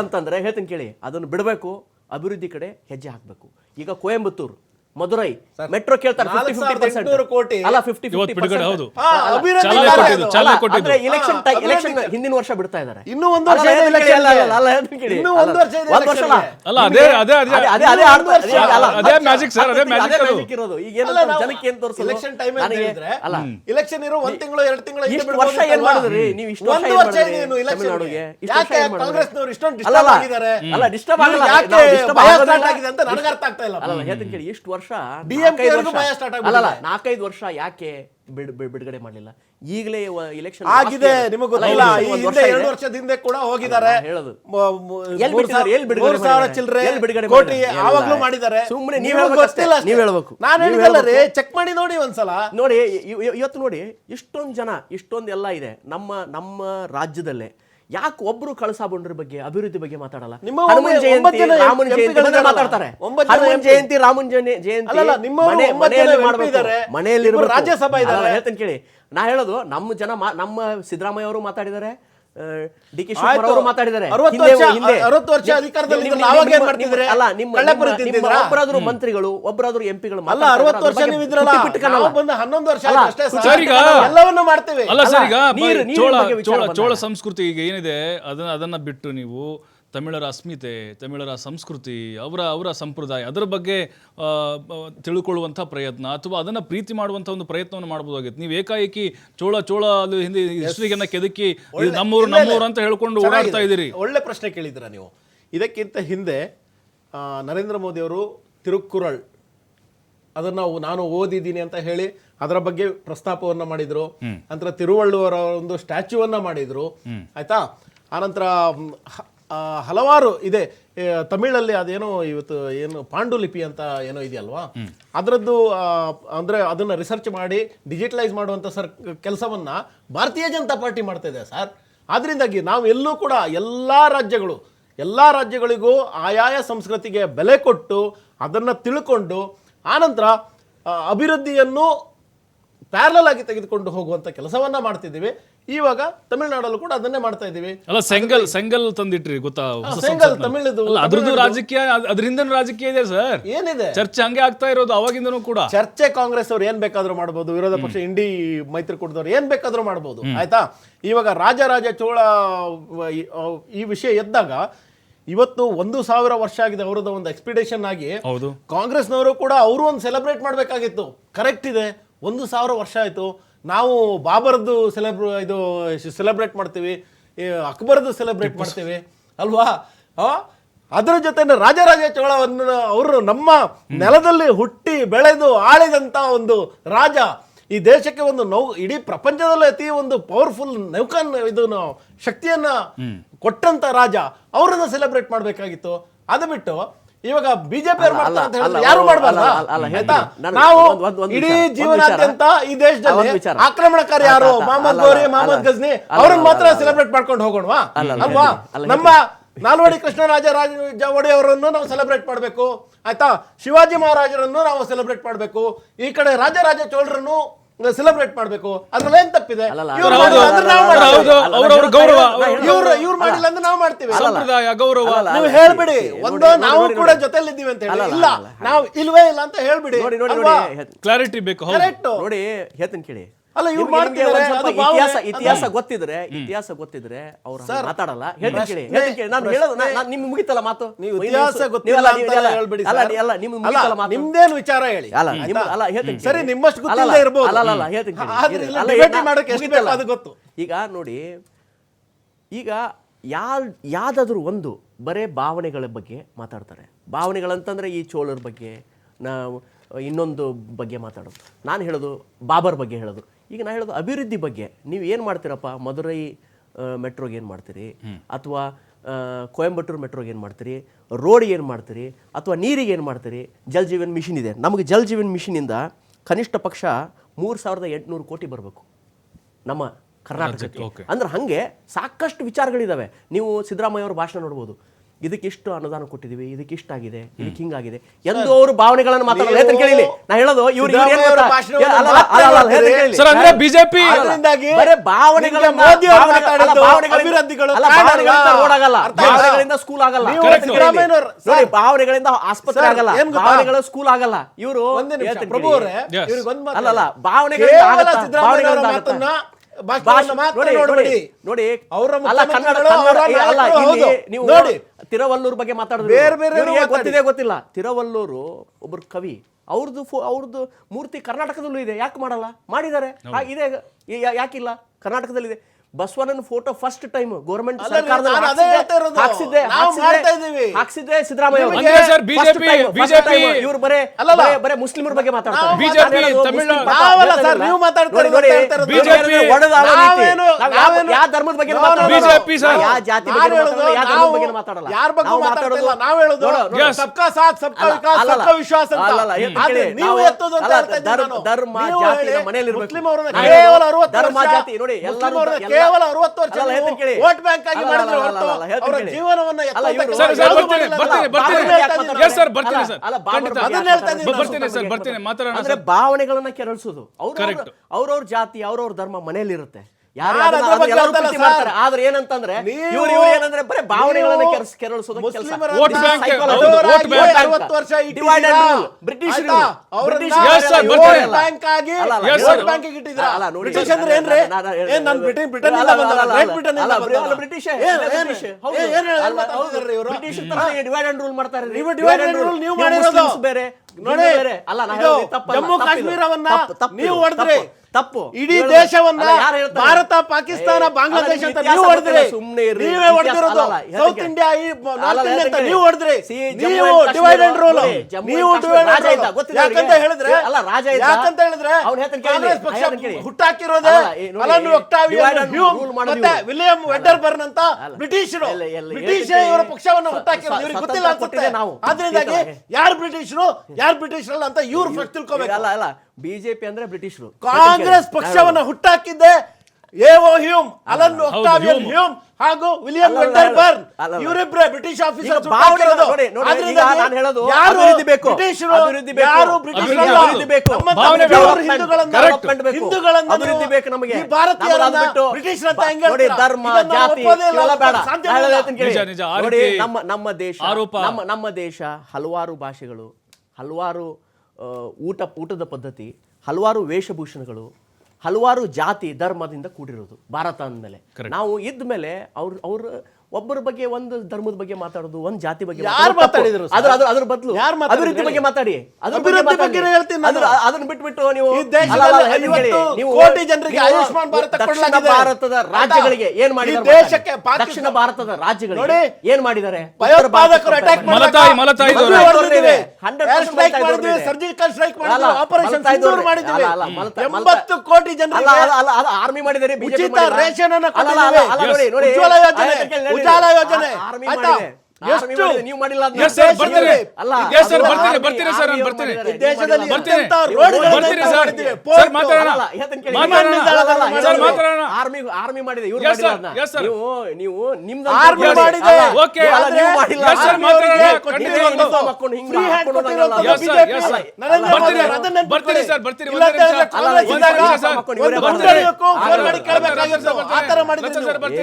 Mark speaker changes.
Speaker 1: ಅಂತಂದ್ರೆ ಹೇಳ್ತೀನಿ ಕೇಳಿ ಅದನ್ನು ಬಿಡಬೇಕು ಅಭಿವೃದ್ಧಿ ಕಡೆ ಹೆಜ್ಜೆ ಹಾಕಬೇಕು. ಈಗ ಕೊಯಂಬತ್ತೂರು ಮದುರೈ ಮೆಟ್ರೋ ಕೇಳ್ತಾರೆ
Speaker 2: ನಾಲ್ಕು
Speaker 1: 50 50%
Speaker 2: ಎಂಟ್ನೂರು ಕೋಟಿ.
Speaker 1: ಅಲ್ಲ ಫಿಫ್ಟಿ
Speaker 3: ಇವತ್ತು ಬಿಡುಗಡೆ ಹೌದು.
Speaker 2: ಹಾ, ಅಭಿವೃದ್ಧಿ
Speaker 3: ಚಾಲನೆ
Speaker 2: ಕಾರ್ಯ
Speaker 3: ಕೊಟ್ಟಿದ್ದು
Speaker 2: ಅದು.
Speaker 3: ಚಾಲನೆ ಕೊಟ್ಟಿದ್ದು.
Speaker 1: ಇಲೆಕ್ಷನ್ ಇಲೆಕ್ಷನ್ ಹಿಂದಿನ ವರ್ಷ ಬಿಡ್ತಾ ಇದ್ದಾರೆ.
Speaker 2: ಇನ್ನೂ ಒಂದು ವರ್ಷ ಇನ್ನೂ ಒಂದು
Speaker 1: ಅಲ್ಲ.
Speaker 3: ಅದೇ ಅದೇ ಅದೇ
Speaker 1: ಅದೇ ಅದೇ ಅದೇ ಇರೋದು. ಈಗ ಜನಕ್ಕೆ ಏನ್
Speaker 2: ಹೇಳಿದ್ರೆ,
Speaker 1: ಅಲ್ಲ.
Speaker 2: election ಇರೋ ಒಂದ್ ತಿಂಗಳು ಎರಡು ತಿಂಗಳು
Speaker 1: ಇಷ್ಟು ವರ್ಷ ಏನ್
Speaker 2: ಅಂತಲ್ವಾ?
Speaker 1: ಮಾಡಿದ್ರಿ? ನೀವು ಇಷ್ಟು
Speaker 2: ಒಂದು ವರ್ಷ ಯಾಕೆ? ಇಷ್ಟೊಂದು. ಆಗಿದ್ದಾರೆ?
Speaker 1: ಅಲ್ಲ ಡಿಸ್ಟರ್ಬ್ ಆಗಲ್ಲ.
Speaker 2: ಯಾಕೆ ಆಗಿದೆ ಅಂತ ನನಗೆ ಅರ್ಥ ಆಗ್ತಾ ಇಲ್ಲ.
Speaker 1: ಅಲ್ಲ ಹೇಳ್ತೀನಿ ಕೇಳಿ ಇಷ್ಟು ವರ್ಷ ವರ್ಷ-. ಅಲ್ಲಲ್ಲ ನಾಲ್ಕೈದು ವರ್ಷ ಯಾಕೆ ಬಿಡ್ ಬಿಡ್- ಬಿಡುಗಡೆ ಮಾಡಲಿಲ್ಲ ಈಗಲೇ ಇಲೆಕ್ಷನ್
Speaker 2: ಆಗಿದೆ ನಿಮಗೆ ಗೊತ್ತಿಲ್ಲ ಈ ಹಿಂದೆ ಎರಡು ವರ್ಷದ ಹಿಂದೆ ಕೂಡ ಹೋಗಿದ್ದಾರೆ
Speaker 1: ಅಲ್ಲ, ಹೇಳೋದು. ಎಲ್ಲಿ
Speaker 2: ಮೂರು
Speaker 1: ಬಿಟ್ಟಿದ್ದಾರೆ? ಎಲ್ಲಿ ಬಿಡುಗಡೆ
Speaker 2: ಸಾವಿರ? ಚಿಲ್ಲರೆ
Speaker 1: ಎಲ್ಲಿ ಬಿಡುಗಡೆ
Speaker 2: ಕೋಟಿ? ಆವಾಗ್ಲೂ ಮಾಡಿದ್ದಾರೆ
Speaker 1: ಸುಮ್ಮನೆ ನೀವ್
Speaker 2: ಗೊತ್ತಿಲ್ಲ
Speaker 1: ಅಷ್ಟೇ. ಹೇಳಬೇಕು.
Speaker 2: ನಾನು
Speaker 1: ನೀವ್
Speaker 2: ಹೇಳಿದಲ್ಲ ರೀ ಚೆಕ್ ಮಾಡಿ ನೋಡಿ ಒಂದ್ಸಲ
Speaker 1: ನೋಡಿ ಇವ್- ಇವ್- ಇವತ್ತು ನೋಡಿ ಇಷ್ಟೊಂದು ಜನ ಇಷ್ಟೊಂದು ಎಲ್ಲ ಇದೆ ನಮ್ಮ ನಮ್ಮ ರಾಜ್ಯದಲ್ಲೇ ಯಾಕೆ ಒಬ್ರು ಕಳಸಾ ಬಂಡ್ರ ಬಗ್ಗೆ ಅಭಿವೃದ್ಧಿ ಬಗ್ಗೆ ಮಾತಾಡಲ್ಲ?
Speaker 2: ನಿಮ್ಮ
Speaker 1: ಹನುಮನ್ ಜಯಂತಿ ರಾಮನ್ ಜಯಂತಿ ಮಾತಾಡ್ತಾರೆ. ಹನುಮನ್. ಜಯಂತಿ ರಾಮನ್ ಜಯಂತಿ ಮನೆಯಲ್ಲಿ.
Speaker 2: ರಾಜ್ಯಸಭಾ
Speaker 1: ಹೇಳ್ತೀನಿ ಕೇಳಿ. ನಾ ಹೇಳೋದು ನಮ್ಮ ಜನ ನಮ್ಮ ಸಿದ್ದರಾಮಯ್ಯ ಅವರು ಮಾತಾಡಿದ್ದಾರೆ. D K Shivakumar. ಅವರು ಮಾತಾಡಿದ್ದಾರೆ
Speaker 2: ಅರವತ್ತು ವರ್ಷ- ಅಧಿಕಾರದಲ್ಲಿ
Speaker 1: ನಿಮ್-
Speaker 2: ಇದ್ರಲ್ಲ, ಅವಾಗ ಏನ್ ಮಾಡ್ತಿದ್ರೆ?
Speaker 1: ಅಲ್ಲ ನಿಮ್ಮ? ಒಬ್ಬರಾದ್ರೂ ಮಂತ್ರಿಗಳು ಒಬ್ಬರಾದ್ರೂ ಎಂಪಿಗಳು
Speaker 2: ಅಲ್ಲ ಅರವತ್ತು ವರ್ಷ ನೀವು ಇದ್ರಲ್ಲ ನಾವು ಬಂದು ಹನ್ನೊಂದು ವರ್ಷ ಆಯ್ತು ಅಷ್ಟೇ ಸರ್.
Speaker 3: ಸರ್, ಈಗ-
Speaker 2: ಎಲ್ಲವನ್ನೂ ಮಾಡ್ತೇವೆ
Speaker 3: ಅಲ್ಲ ಸರ್ ಈಗ
Speaker 1: ನೀರು-
Speaker 3: ಚೋಳ. ಚೋಳ ಸಂಸ್ಕೃತಿ ಈಗ ಏನಿದೆ ಅದನ್ನ ಅದನ್ನ ಬಿಟ್ಟು ನೀವು ತಮಿಳರ ಅಸ್ಮಿತೆ ತಮಿಳರ ಸಂಸ್ಕೃತಿ ಅವರ ಅವರ ಸಂಪ್ರದಾಯ ಅದರ ಬಗ್ಗೆ ತಿಳ್ಕೊಳ್ಳುವಂಥ ಪ್ರಯತ್ನ ಅಥವಾ ಅದನ್ನ ಪ್ರೀತಿ ಮಾಡುವಂಥ ಒಂದು ಪ್ರಯತ್ನವನ್ನು ಮಾಡ್ಬೋದಾಗಿತ್ತು. ನೀವು ಏಕಾಏಕಿ ಚೋಳ ಚೋಳ ಅಲ್ಲಿ ಹಿಂದೆ ಹಿಸ್ಟ್ರಿಗೆಲ್ಲ ಕೆದಕಿ ನಮ್ಮೂರು. ನಮ್ಮೂರು ಅಂತ ಹೇಳ್ಕೊಂಡು ಓಡಾಡ್ತಾ. ಇದ್ದೀರಿ.
Speaker 2: ಒಳ್ಳೆ ಪ್ರಶ್ನೆ ಕೇಳಿದ್ದೀರಾ ನೀವು? ಇದಕ್ಕಿಂತ ಹಿಂದೆ ನರೇಂದ್ರ ಮೋದಿ ಅವರು ತಿರುಕ್ಕುರಳ್ ಅದನ್ನ ನಾನು ಓದಿದ್ದೀನಿ ಅಂತ ಹೇಳಿ ಅದರ ಬಗ್ಗೆ ಪ್ರಸ್ತಾಪವನ್ನ ಮಾಡಿದ್ರು. ನಂತರ ತಿರುವಳ್ಳುವರ ಒಂದು ಸ್ಟ್ಯಾಚ್ಯೂವನ್ನ ಮಾಡಿದ್ರು. ಆಯ್ತಾ? ಆನಂತರ ಹಲವಾರು ಇದೆ. ತಮಿಳಲ್ಲಿ ಅದೇನೋ ಇವತ್ತು ಏನು ಪಾಂಡುಲಿಪಿ ಅಂತ ಏನೋ ಇದೆಯಲ್ವಾ? ಅದರದ್ದು ಅಂದರೆ ಅದನ್ನ ರಿಸರ್ಚ್ ಮಾಡಿ ಡಿಜಿಟಲೈಸ್ ಮಾಡುವಂತ ಸರ್ ಕೆಲಸವನ್ನ ಭಾರತೀಯ ಜನತಾ ಪಾರ್ಟಿ ಮಾಡ್ತಾ ಇದೆ ಸರ್. ಆದ್ದರಿಂದಾಗಿ ನಾವು ಎಲ್ಲೂ ಕೂಡ ಎಲ್ಲ ರಾಜ್ಯಗಳು ಎಲ್ಲ ರಾಜ್ಯಗಳಿಗೂ ಆಯಾಯ ಸಂಸ್ಕೃತಿಗೆ ಬೆಲೆ ಕೊಟ್ಟು ಅದನ್ನು ತಿಳ್ಕೊಂಡು ಆನಂತರ ಅಭಿವೃದ್ಧಿಯನ್ನು ಪ್ಯಾರಲಾಗಿ ಆಗಿ ತೆಗೆದುಕೊಂಡು ಹೋಗುವಂತ ಕೆಲಸವನ್ನ ಮಾಡ್ತಿದ್ದೀವಿ. ಇವಾಗ ತಮಿಳ್ನಾಡಲ್ಲೂ ಕೂಡ ಅದನ್ನೇ ಮಾಡ್ತಾ ಇದೀವಿ
Speaker 3: ಅಲ್ಲ ಸೆಂಗಲ್ ಸೆಂಗಲ್ ತಂದಿಟ್ರಿ ಗೊತ್ತಾ? ಹೊಸ
Speaker 2: ಸೆಂಗಲ್. ಇದು
Speaker 3: ಅಲ್ಲ, ಅದ್ರದ್ದು ರಾಜಕೀಯ ಅದರಿಂದ ರಾಜಕೀಯ ಇದೆ ಸರ್.
Speaker 2: ಏನಿದೆ?
Speaker 3: ಚರ್ಚೆ ಹಂಗೆ ಆಗ್ತಾ ಇರೋದು ಅವಾಗಿಂದನೂ ಕೂಡ.
Speaker 2: ಚರ್ಚೆ ಕಾಂಗ್ರೆಸ್ ಅವ್ರು ಏನ್ ಬೇಕಾದ್ರೂ ಮಾಡ್ಬೋದು ವಿರೋಧ ಪಕ್ಷ ಇಂಡಿ ಮೈತ್ರಿಕೂಟದವ್ರು ಏನ್ ಬೇಕಾದ್ರೂ ಮಾಡ್ಬೋದು ಆಯ್ತಾ? ಇವಾಗ ರಾಜರಾಜ ಚೋಳ ವ- ಈ- ಅವ್- ಈ ವಿಷಯ ಎದ್ದಾಗ ಇವತ್ತು ಒಂದು ಸಾವಿರ ವರ್ಷ ಆಗಿದೆ ಅವರದ ಒಂದು ಎಕ್ಸ್ಪಿಡೇಷನ್ ಆಗಿ
Speaker 3: ಹೌದು.
Speaker 2: ಕಾಂಗ್ರೆಸ್ನವರು ಕೂಡ ಅವರು ಒಂದು ಸೆಲೆಬ್ರೇಟ್ ಮಾಡಬೇಕಾಗಿತ್ತು. ಕರೆಕ್ಟ್ ಇದೆ. ಒಂದು ಸಾವಿರ ವರ್ಷ ಆಯಿತು. ನಾವು ಬಾಬರ್ದು ಸೆಲೆಬ್ರ ಇದು ಸೆಲೆಬ್ರೇಟ್ ಮಾಡ್ತೀವಿ ಅಕ್ಬರ್ದು ಸೆಲೆಬ್ರೇಟ್ ಮಾಡ್ತೀವಿ ಅಲ್ವಾ? ಅದರ ಜೊತೆ ರಾಜರಾಜ ಚೋಳವನ್ನು ಅವರು ನಮ್ಮ ನೆಲದಲ್ಲಿ ಹುಟ್ಟಿ ಬೆಳೆದು ಆಳಿದಂತ ಒಂದು ರಾಜ. ಈ ದೇಶಕ್ಕೆ ಒಂದು ನೌ ಇಡೀ ಪ್ರಪಂಚದಲ್ಲೇ ಅತಿ ಒಂದು ಪವರ್ಫುಲ್ ನೌಕನ್ ಇದು ಶಕ್ತಿಯನ್ನು ಶಕ್ತಿಯನ್ನ ಕೊಟ್ಟಂತ ರಾಜ. ಅವರನ್ನು ಸೆಲೆಬ್ರೇಟ್ ಮಾಡಬೇಕಾಗಿತ್ತು. ಅದು ಬಿಟ್ಟು ಇವಾಗ ಬಿಜೆಪಿ ಯಾರು ನಾವು ಇಡೀ ಜೀವನಾದ್ಯಂತ ಈ. ದೇಶದಲ್ಲಿ ಆಕ್ರಮಣಕಾರಿ ಯಾರು? ಮೊಹಮ್ಮದ್ ಗೋರಿ ಮೊಹಮ್ಮದ್ ಗಜ್ನಿ ಅವ್ರನ್ನ ಮಾತ್ರ ಸೆಲೆಬ್ರೇಟ್ ಮಾಡ್ಕೊಂಡು ಹೋಗೋಣವಾ? ಅಲ್ವಾ? ನಮ್ಮ ನಾಲ್ವಡಿ ಕೃಷ್ಣರಾಜ ರಾಜ ಒಡೆಯವರನ್ನು ನಾವು ಸೆಲೆಬ್ರೇಟ್ ಮಾಡಬೇಕು. ಆಯ್ತಾ? ಶಿವಾಜಿ ಮಹಾರಾಜರನ್ನು ನಾವು ಸೆಲೆಬ್ರೇಟ್ ಮಾಡಬೇಕು. ಈ ಕಡೆ ರಾಜರಾಜ ಚೋಳರನ್ನು ಸೆಲೆಬ್ರೇಟ್ ಮಾಡಬೇಕು. ಅದ್ರಲ್ಲಿ ಏನ್ ತಪ್ಪಿದೆ? ಇವ್ರು ಇವ್ರು ಇವ್ರು ಮಾಡಿಲ್ಲ ಅಂದ್ರೆ ನಾವು ಮಾಡ್ತೀವಿ.
Speaker 3: ಸಂಪ್ರದಾಯ ಗೌರವ.
Speaker 2: ನೀವು ಹೇಳ್ಬಿಡಿ. ಒಂದು ನಾವು ಕೂಡ
Speaker 1: ಜೊತೆಲಿ
Speaker 2: ಇದ್ದೀವಿ ಅಂತ ಹೇಳಿ. ಇಲ್ಲ ನಾವು ಇಲ್ವೇ ಇಲ್ಲ ಅಂತ ಹೇಳ್ಬಿಡಿ.
Speaker 1: ನೋಡಿ ನೋಡಿ ನೋಡಿ
Speaker 3: ಕ್ಲಾರಿಟಿ ಬೇಕು
Speaker 2: ಕರೆಕ್ಟ್
Speaker 1: ನೋಡಿ ಹೇಳ್ತೀನಿ ಕೇಳಿ.
Speaker 2: ಅಲ್ಲ, ಇವ್ರು ಮಾಡ್ತಿದ್ದಾರೆ, ಅದು ಭಾವನೆ,
Speaker 1: ಇತಿಹಾಸ ಇತಿಹಾಸ ಗೊತ್ತಿದ್ರೆ ಇತಿಹಾಸ ಗೊತ್ತಿದ್ರೆ ಅವ್ರು ಹಂಗ್ ಮಾತಾಡಲ್ಲ. ಹೇಳಿ ಕೇಳಿ ಹೇಳಿ ಕೇಳಿ. ನಾನು ಹೇಳೋದು ನಾ- ನಿಮ್ಗೆ ಮುಗಿತಲ್ಲ ಮಾತು?
Speaker 2: ನೀವು ಇತಿಹಾಸ ಗೊತ್ತಿಲ್ಲ
Speaker 1: ನೀವಲ್ಲ,
Speaker 2: ಅಂತ
Speaker 1: ನೀವಲ್ಲ,
Speaker 2: ಹೇಳ್ಬಿಡಿ
Speaker 1: ಅಲ್ಲ
Speaker 2: ಸರ್.
Speaker 1: ಅಲ್ಲ ನಿಮ್ಗೆ
Speaker 2: ಅಲ್ಲ,
Speaker 1: ಮುಗಿತಲ್ಲ ಮಾತು?
Speaker 2: ನಿಮ್ದೇನು ವಿಚಾರ ಹೇಳಿ?
Speaker 1: ಅಲ್ಲ ನಿಮ್
Speaker 2: ಆಯ್ತಾ?
Speaker 1: ಅಲ್ಲ ಹೇಳ್ತೀನಿ
Speaker 2: ಸರಿ
Speaker 1: ಕೇಳಿ.
Speaker 2: ನಿಮ್ಮಷ್ಟು
Speaker 1: ಗೊತ್ತಿಲ್ಲ
Speaker 2: ಇರಬಹುದು
Speaker 1: ಅಲ್ಲ,
Speaker 2: ಇರ್ಬೋದು.
Speaker 1: ಅಲ್ಲ ಅಲ್ಲ ಅಲ್ಲ ಹೇಳ್ತೀನಿ ಕೇಳಿ.
Speaker 2: ಆದ್ರೆ ಇಲ್ಲಿ
Speaker 1: ಅಲ್ಲ,
Speaker 2: debate
Speaker 1: ಈಗ
Speaker 2: ಮಾಡಕ್ಕೆ ಎಷ್ಟು
Speaker 1: ಮುಗಿತಲ್ಲ.
Speaker 2: ಬೇಕು ಅದು ಗೊತ್ತು.
Speaker 1: ಈಗ ನೋಡಿ ಈಗ ಯಾವ್ದಾದ್ರು ಒಂದು ಬರೇ ಭಾವನೆಗಳ ಬಗ್ಗೆ ಮಾತಾಡ್ತಾರೆ. ಭಾವನೆಗಳಂತಂದ್ರೆ ಈ ಚೋಳರ ಬಗ್ಗೆ ನಾವು ಇನ್ನೊಂದು ಬಗ್ಗೆ ಮಾತಾಡೋದು. ನಾನು ಹೇಳೋದು ಬಾಬರ್ ಬಗ್ಗೆ ಹೇಳೋದು. ಈಗ ನಾನು ಹೇಳೋದು ಅಭಿವೃದ್ಧಿ ಬಗ್ಗೆ. ನೀವು ಏನು ಮಾಡ್ತೀರಪ್ಪ? ಮದುರೈ ಮೆಟ್ರೋಗೆ ಏನು ಮಾಡ್ತೀರಿ? ಅಥವಾ ಕೊಯಂಬತ್ತೂರು ಮೆಟ್ರೋಗೆ ಏನು ಮಾಡ್ತೀರಿ? ರೋಡ್ ಏನು ಮಾಡ್ತೀರಿ? ಅಥವಾ ನೀರಿಗೆ ಏನು ಮಾಡ್ತೀರಿ? ಜಲ್ ಜೀವನ್ ಮಿಷನ್ ಇದೆ. ನಮಗೆ ಜಲ್ ಜೀವನ್ ಮಿಷಿನಿಂದ ಕನಿಷ್ಠ ಪಕ್ಷ ಮೂರು ಸಾವಿರದ ಎಂಟುನೂರು ಕೋಟಿ ಬರಬೇಕು. ನಮ್ಮ ಕರ್ನಾಟಕಕ್ಕೆ. ಅಂದ್ರೆ ಹಂಗೆ ಸಾಕಷ್ಟು ವಿಚಾರಗಳಿದ್ದಾವೆ ನೀವು ಸಿದ್ದರಾಮಯ್ಯ ಅವರ ಭಾಷಣ ನೋಡ್ಬೋದು. ಇದಕ್ಕಿಷ್ಟು ಅನುದಾನ ಕೊಟ್ಟಿದೀವಿ ಇದಕ್ಕಿಷ್ಟಾಗಿದೆ? ಇದಕ್ಕೆ ಹಿಂಗಾಗಿದೆ? ಎಂದು ಅವರು ಭಾವನೆಗಳನ್ನು ಮಾತಾಡಲ್ಲ ಹೇಳ್ತೀನಿ ಕೇಳಿಲಿ ನಾ ಹೇಳೋದು ಇವ್ರು
Speaker 3: ಬಿಜೆಪಿ
Speaker 1: ಭಾವನೆಗಳಿಂದ
Speaker 2: ಮೋದಿ ಅವರು
Speaker 1: ಭಾವನೆಗಳ- ಅಲ್ಲ,
Speaker 2: ಮಾತಾಡಿದ್ದು
Speaker 1: ಅಲ್ಲ, ರೋಡ್ ಆಗಲ್ಲ.
Speaker 2: ಅರ್ಥ
Speaker 1: ಭಾವನೆಗಳಿಂದ ಸ್ಕೂಲ್ ಆಗಲ್ಲ. ಭಾವನೆಗಳಿಂದ ಆಸ್ಪತ್ರೆ ಆಗಲ್ಲ. ಭಾವನೆಗಳ ಸ್ಕೂಲ್ ಆಗಲ್ಲ. ಇವರು
Speaker 2: ಒಂದೇ ನಿಮಿಷ ಪ್ರಭು ಅವರೇ
Speaker 3: Yes.
Speaker 2: ಇವ್ರಿಗೆ ಒಂದು
Speaker 1: ಅಲ್ಲಲ್ಲ ಭಾವನೆಗಳಿಂದ ಭಾವನೆಗಳಿಂದ ನೋಡಿ. ನೀವು
Speaker 2: ನೋಡಿ.
Speaker 1: ತಿರುವಲ್ಲೂರ್ ಬಗ್ಗೆ ಮಾತಾಡಿದ್ರು.
Speaker 2: ಬೇರೆ ಬೇರೆ
Speaker 1: ಗೊತ್ತಿದೆ ಗೊತ್ತಿಲ್ಲ. ತಿರವಲ್ಲೂರು ಒಬ್ಬರು ಕವಿ. ಅವ್ರದ್ದು ಫೋ ಅವ್ರದ್ದು ಮೂರ್ತಿ ಕರ್ನಾಟಕದಲ್ಲೂ ಇದೆ. ಯಾಕೆ ಮಾಡಲ್ಲ? ಮಾಡಿದ್ದಾರೆ. ಇದೆ. ಯಾಕಿಲ್ಲ? ಕರ್ನಾಟಕದಲ್ಲಿದೆ. ಬಸವಣ್ಣನ ಫೋಟೋ ಫಸ್ಟ್ ಟೈಮ್ ಗೌರ್ಮೆಂಟ್. ಹಾಕ್ಸಿದ್ದೆ
Speaker 2: ನಾವು
Speaker 1: ಹಾಕ್ಸಿದ್ದೆ, ಸಿದ್ದರಾಮಯ್ಯ ಇವ್ರು ಬರೇ ಬರೇ- ಬರೇ ಮುಸ್ಲಿಮರ ಬಗ್ಗೆ ಮಾತಾಡ್ತಾರೆ. ಬಿಜೆಪಿ
Speaker 2: ನೀವು
Speaker 1: ಯಾವ- ಧರ್ಮದ ಬಗ್ಗೆ. ಯಾವ ಜಾತಿ ಬಗ್ಗೆ
Speaker 2: ಹೇಳೋದು,
Speaker 1: ಮಾತಾಡಲ್ಲ ಯಾವ ಧರ್ಮದ ಬಗ್ಗೆ ಮಾತಾಡಲ್ಲ.
Speaker 2: ಯಾರ ಬಗ್ಗೆ
Speaker 1: ನಾವು
Speaker 2: ಹೇಳೋದು. ಸಬ್ಕಾ ಸಾಥ್ ಸಬ್ಕಾ
Speaker 1: ಅಲ್ಲ,
Speaker 2: ವಿಕಾಸ್ ಸಬ್ಕಾ ವಿಶ್ವಾಸ ಅಂತ. ನೀವು ಎತ್ತೋದು ಅಂತ
Speaker 1: ಧರ್ಮ- ಜಾತಿ ಮನೇಲಿ ಇರ್ಬೇಕು.
Speaker 2: ಅವ್ರನ್ನ ಕೇವಲ
Speaker 1: ಧರ್ಮ ಜಾತಿ ನೋಡಿ ಎಲ್ಲರೂ ಎಲ್ಲ-
Speaker 2: ಕೇವಲ ಅರವತ್ತು ವರ್ಷ
Speaker 1: ಅಲ್ಲ,
Speaker 2: ವೋಟ್ ಬ್ಯಾಂಕ್ ಆಗಿ ಮಾಡಿದ್ರೆ ಹೊರತು ಅವರ ಜೀವನವನ್ನ
Speaker 3: ಬರ್ತೀನಿ, ಬರ್ತೀನಿ, ಮಾತಾಡೋಣ,
Speaker 1: ಅಂದ್ರೆ ಭಾವನೆಗಳನ್ನ ಕೆರಳಿಸೋದು. ಅವ್ರವ್ರ ಜಾತಿ ಅವ್ರವ್ರ ಧರ್ಮ ಮನೆಯಲ್ಲಿರುತ್ತೆ. ಯಾರು
Speaker 2: ಯಾರು
Speaker 1: ಆದ್ರೆ ಏನಂತಂದ್ರೆ ಇವ್ರು ಇವ್ರು ಏನಂದ್ರೆ ಬರೀ ಭಾವನೆಗಳನ್ನ ಕೆರಸ್ ಕೆರಳಿಸೋದು ಕೆಲಸ.
Speaker 2: ವೋಟ್
Speaker 3: ಬ್ಯಾಂಕ್
Speaker 2: ಅಂತ
Speaker 3: bank,
Speaker 2: psychology.
Speaker 3: ಹೌದು, vote
Speaker 2: ಅವರಾಗಿ
Speaker 3: bank.
Speaker 2: ಅರವತ್ತು ವರ್ಷ
Speaker 1: Divide and
Speaker 2: ಬ್ರಿಟಿಷ್
Speaker 3: ಬರ್ತೀನಿ.
Speaker 2: bank ಆಗಿ
Speaker 1: ಅಲ್ಲ,
Speaker 2: ಬ್ಯಾಂಕ್ಗೆ ಇಟ್ಟಿದ್ರು
Speaker 1: ಅಲ್ಲ, ನೋಡಿ,
Speaker 2: ಬ್ರಿಟಿಷ್ ಅಂದ್ರೆ ಏನ್ರಿ? ಏನ್ ನಾನು ಬ್ರಿಟಿಷ್ ಬ್ರಿಟನ್ ಇಂದ? ಗ್ರೇಟ್ ಬ್ರಿಟನ್ ಇಂದ
Speaker 1: ಅಲ್ಲ, ಬ್ರಿಟಿಷೇ,
Speaker 2: ಏನ್-
Speaker 1: ಬ್ರಿಟಿಷೇ, ಹೌದು.
Speaker 2: ಏನ್ ಮಾತಾಡ್ತಿದಾರೆ
Speaker 1: ಬ್ರಿಟಿಷ್ ಡಿವೈಡ್ ಅಂಡ್ ರೂಲ್ ಮಾಡ್ತಾರೆ
Speaker 2: ನೀವು divide and rule ನೀವು ಮಾಡಿರೋದು.
Speaker 1: ಬೇರೆ.
Speaker 2: ನೋಡಿ,
Speaker 1: ಅಲ್ಲ
Speaker 2: ಜಮ್ಮು. ಕಾಶ್ಮೀರವನ್ನ ನೀವು ಹೊಡೆದ್ರಿ.
Speaker 1: ತಪ್ಪು,
Speaker 2: ಇಡೀ ದೇಶವನ್ನ? ಭಾರತ ಪಾಕಿಸ್ತಾನ ಬಾಂಗ್ಲಾದೇಶ ಅಂತ ನೀವು ಹೊಡೆದ್ರಿ
Speaker 1: ಸುಮ್ಮನೆ
Speaker 2: ನೀವೇ ಹೊಡೆದಿರೋದು ಸೌತ್ ಇಂಡಿಯಾ ಈ ನಾರ್ತ್ ಇಂಡಿಯಾ ಅಂತ. ನೀವು ಹೊಡೆದ್ರಿ ನೀವು ಡಿವೈಡ್ ಅಂಡ್ ರೂಲ್ ನೀವು ಡಿವೈಡ್
Speaker 1: ರಾಜ ಇದ್ದ, ಗೊತ್ತಿದೆ
Speaker 2: ಯಾಕಂತ? ಹೇಳಿದ್ರೆ
Speaker 1: ಅಲ್ಲ, ರಾಜ ಇದ್ದ.
Speaker 2: ಯಾಕಂತ ಹೇಳಿದ್ರೆ
Speaker 1: ಅವ್ನು ಹೇಳ್ತಾನೆ.
Speaker 2: ಕಾಂಗ್ರೆಸ್ ಪಕ್ಷ ಹುಟ್ಟಾಕಿರೋದೇ
Speaker 1: ಅಲ್ಲ,
Speaker 2: ಅಲನ್
Speaker 1: divide
Speaker 2: ಹ್ಯೂಮ್ ಮತ್ತೆ ವಿಲಿಯಂ ವೆಡ್ಡರ್ ಬರ್ನ್ ಅಂತ ಬ್ರಿಟಿಷರು ಬ್ರಿಟಿಷ್. ಇವರ ಪಕ್ಷವನ್ನು ಹುಟ್ಟಾಕಿರೋದು ಇವ್ರಿಗೆ ಗೊತ್ತಿಲ್ಲ ಅನ್ಸುತ್ತೆ
Speaker 1: ನಾವು.
Speaker 2: ಆದ್ರಿಂದಾಗಿ
Speaker 1: ಸೀತಾರಾಮಯ್ಯ.
Speaker 2: ಯಾರು ಬ್ರಿಟಿಷರು ಯಾರು ಬ್ರಿಟಿಷರಲ್ಲ ಅಂತ ಇವ್ರು ಫಸ್ಟ್ ತಿಳ್ಕೊಬೇಕು
Speaker 1: ಅಲ್ಲ ಅಲ್ಲ ಬಿಜೆಪಿ ಅಂದ್ರೆ ಬ್ರಿಟಿಷರು
Speaker 2: ಕಾಂಗ್ರೆಸ್ ಪಕ್ಷವನ್ನ ಹುಟ್ಟಾಕಿದ್ದೆ AO Hume Allan Octavian
Speaker 3: Hume.
Speaker 2: ಹಾಗೂ ವಿಲಿಯಂ ವೆಂಡರ್ ಬರ್ನ್
Speaker 1: ಅಲ್ಲ.
Speaker 2: ಬ್ರಿಟಿಷ್ ಆಫೀಸರ್
Speaker 1: ಭಾವನೆಗಳು ನೋಡಿ, ನೋಡಿ, ನಾನು ಹೇಳೋದು ಅಭಿವೃದ್ಧಿ ಬೇಕು.
Speaker 2: ಬ್ರಿಟಿಷರು
Speaker 1: ಅಭಿವೃದ್ಧಿ ಬೇಕು.
Speaker 2: ಯಾರು ಬ್ರಿಟಿಷ್
Speaker 3: ಅಭಿವೃದ್ಧಿ-
Speaker 2: ಅಲ್ಲ.
Speaker 1: ಬೇಕು.
Speaker 2: ನಮ್ಮ
Speaker 3: ಭಾವನೆ
Speaker 2: ತಂದೆಯವರು
Speaker 3: ಬೇಕು.
Speaker 2: ಹಿಂದೂಗಳನ್ನ
Speaker 3: Correct.
Speaker 1: ಬೇಕು. ಅಭಿವೃದ್ಧಿ ಬೇಕು ನಮಗೆ
Speaker 2: ಈ ಭಾರತೀಯರನ್ನ
Speaker 1: ನಮ್ಮನ್ನ ಬಿಟ್ಟು
Speaker 2: ಬ್ರಿಟಿಷರ ಅಂತ ಹೆಂಗ್
Speaker 1: ನೋಡಿ ಧರ್ಮ
Speaker 2: ಇದನ್ನ ನಾವು
Speaker 1: ಜಾತಿ
Speaker 2: ಒಪ್ಪೋದೇ
Speaker 1: ಇವೆಲ್ಲ ಬೇಡ
Speaker 2: ಸಾಧ್ಯ ಇಲ್ಲ.
Speaker 1: ಹೇಳ್ತೀನಿ ಕೇಳಿ.
Speaker 3: ನಿಜ, ನಿಜ.
Speaker 1: ನೋಡಿ ನಮ್ಮ ನಮ್ಮ ದೇಶ ನಮ್ಮ ನಮ್ಮ ದೇಶ ಹಲವಾರು ಭಾಷೆಗಳು ಹಲವಾರು ಊಟ ಊಟದ ಪದ್ಧತಿ ಹಲವಾರು ವೇಷಭೂಷಣಗಳು ಹಲವಾರು ಜಾತಿ ಧರ್ಮದಿಂದ ಕೂಡಿರೋದು ಭಾರತ ಅಂದಮೇಲೆ. ನಾವು ಇದ್ದ ಮೇಲೆ ಅವ್ರ ಅವ್ರ ಒಬ್ಬರ ಬಗ್ಗೆ ಒಂದು ಧರ್ಮದ ಬಗ್ಗೆ ಮಾತಾಡೋದು ಒಂದು ಜಾತಿ ಬಗ್ಗೆ
Speaker 2: ಯಾರು. ಮಾತಾಡಿದ್ರು
Speaker 1: ಅದ್ರ ಅದ್ರ ಅದ್ರ ಬದಲು.
Speaker 2: ಯಾರು
Speaker 1: ಅಭಿವೃದ್ಧಿ ಬಗ್ಗೆ ಮಾತಾಡಿ. ಅದ್ರ
Speaker 2: ಅಭಿವೃದ್ಧಿ ಬಗ್ಗೆ ಹೇಳ್ತೀನಿ
Speaker 1: ಅದನ್ನ ಬಿಟ್ಬಿಟ್ಟು ನೀವು ನೀವು
Speaker 2: ಕೋಟಿ ಜನರಿಗೆ ಆಯುಷ್ಮಾನ್ ಭಾರತ
Speaker 1: ದಕ್ಷಿಣ. ಭಾರತದ ರಾಜ್ಯಗಳಿಗೆ ಏನ್
Speaker 2: ಈ
Speaker 1: ಮಾಡಿದ್ದಾರೆ
Speaker 2: ದೇಶಕ್ಕೆ
Speaker 1: ದಕ್ಷಿಣ ಭಾರತದ ರಾಜ್ಯಗಳಿಗೆ
Speaker 2: ನೋಡಿ,
Speaker 1: ಏನ್ ಮಾಡಿದ್ದಾರೆ?
Speaker 2: ಭಯೋತ್ಪಾದಕರು ಅಟ್ಯಾಕ್
Speaker 3: ಮಲತಾಯಿ, ಮಲತಾಯಿ
Speaker 2: ಸರ್ಜಿಕಲ್ ಸ್ಟ್ರೈಕ್ ಮಾಡಿದ್ರು ಆಪರೇಷನ್ ಸಿಂಧೂರ್ ಮಾಡಿದ್ರು ಎಂಬತ್ತು ಕೋಟಿ ಜನರಿಗೆ
Speaker 1: ಆರ್ಮಿ ಮಾಡಿದ್ದಾರೆ
Speaker 2: ಉಚಿತ ರೇಷನ್ ಅನ್ನ
Speaker 1: ಅಲ್ಲ, ನೋಡಿ, ನೋಡಿ.
Speaker 2: ಉಜಾಲ ಯೋಜನೆ. ಆಯ್ತಾ? ಎಷ್ಟು?
Speaker 1: ನೀವು ಮಾಡಿಲ್ಲ. ಅಲ್ಲ,
Speaker 3: sir, ಬರ್ತೀನಿ, ಬರ್ತೀನಿ, ಸರ್ ನಾನು ಬರ್ತೀನಿ.
Speaker 2: ದೇಶದಲ್ಲಿ
Speaker 1: ನೀವು
Speaker 2: ರೋಡ್ಗಳನ್ನು. ಮಾಡಿದ್ದೀವಿ.
Speaker 3: ಸರ್, ಮಾತಾಡೋಣ. ಸರ್, ಮಾತಾಡೋಣ.
Speaker 1: ಆರ್ಮಿ ಆರ್ಮಿ ಮಾಡಿದೆ ಇವರು ಮಾಡಿಲ್ಲ. ಅದನ್ನ. ನೀವು ನೀವು ನಿಮ್ದು
Speaker 2: ಆರ್ಮಿ ಮಾಡಿದೆ.
Speaker 1: ಅಲ್ಲ, ಅಲ್ಲ, ನೀವು ಮಾಡಿಲ್ಲ ಸರ್
Speaker 3: ಮಾತಾಡೋಣ.
Speaker 1: ಅವರಿಗೆ
Speaker 3: ಖಂಡಿತ
Speaker 1: ಇದೇ
Speaker 3: ಒಂದು.
Speaker 1: ಹಿಂಗೆ
Speaker 3: ಬರ್ತೀನಿ, ಬರ್ತೀನಿ, ಸರ್ ಬರ್ತೀನಿ, ಒಂದೇ ನಿಮಿಷ.
Speaker 2: ಅಂತ
Speaker 1: ಅಲ್ಲ,
Speaker 2: ಇದ್ದಾಗ
Speaker 1: ನಿಮಿಷ, ಮಕ್ಕಳು,
Speaker 2: ಮಾಡಿ ಕೇಳಬೇಕಾಗಿತ್ತು ಆ ತರ ಮಾಡಿದ್ರಿ.
Speaker 3: ಬರ್ತಾರೆ.